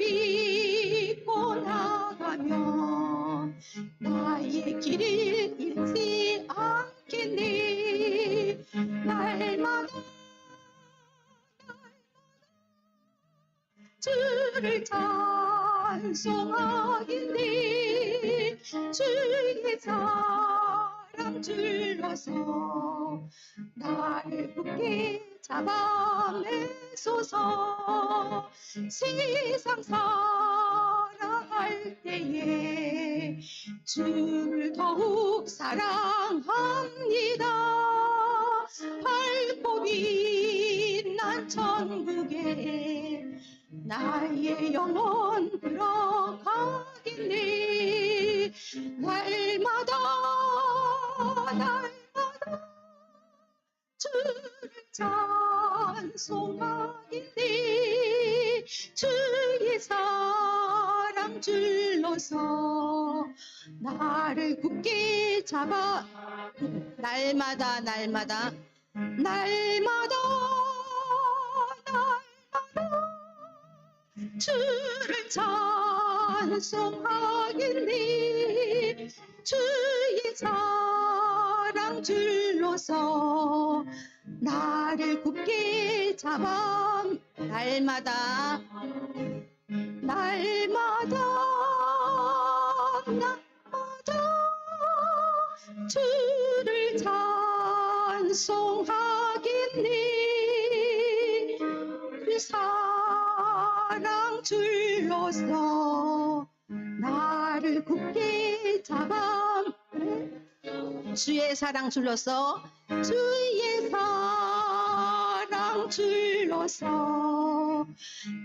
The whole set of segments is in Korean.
믿고 나가면 나의 길을 잃지 않겠니 날마다 주를 찬송하겠니 주의 사 랑 줄러서 나를 굳게 잡아내소서. 세상 살아갈 때에 주를 더욱 사랑합니다. 밝고 빛난 천국에 나의 영혼 들어 찬송하겠니 주의 사랑 줄러서 나를 굳게 잡아. 날마다 날마다 날마다 날마다 주를 찬송하겠니 주의 사랑 줄로서 나를 굳게 잡아. 날마다 날마다 날마다 주를 찬송하겠니? 그 사랑 줄로서 나를 굳게 잡아. 주의 사랑 줄로서 사랑 줄로서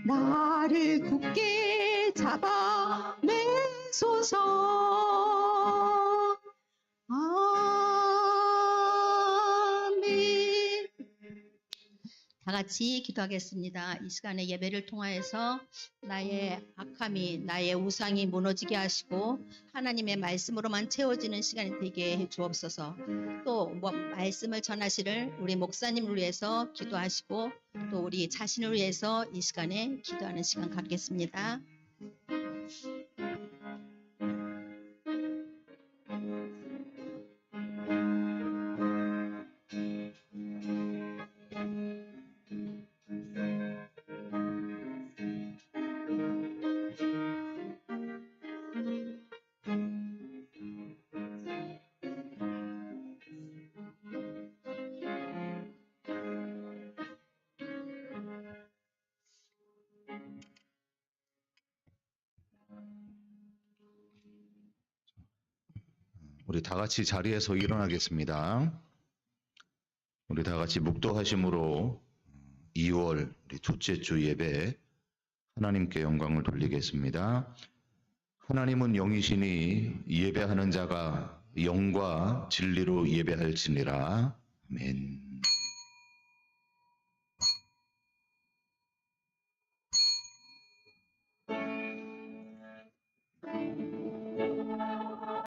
나를 굳게 잡아 매소서 같이 기도하겠습니다. 이 시간에 예배를 통하여서 나의 악함이, 나의 우상이 무너지게 하시고 하나님의 말씀으로만 채워지는 시간이 되게 해 주옵소서. 또 뭐 말씀을 전하시를 우리 목사님을 위해서 기도하시고 또 우리 자신을 위해서 이 시간에 기도하는 시간 갖겠습니다. 우리 다 같이 자리에서 일어나겠습니다. 우리 다 같이 묵도하심으로 2월 우리 둘째 주 예배 하나님께 영광을 돌리겠습니다. 하나님은 영이시니 예배하는 자가 영과 진리로 예배할지니라. 아멘.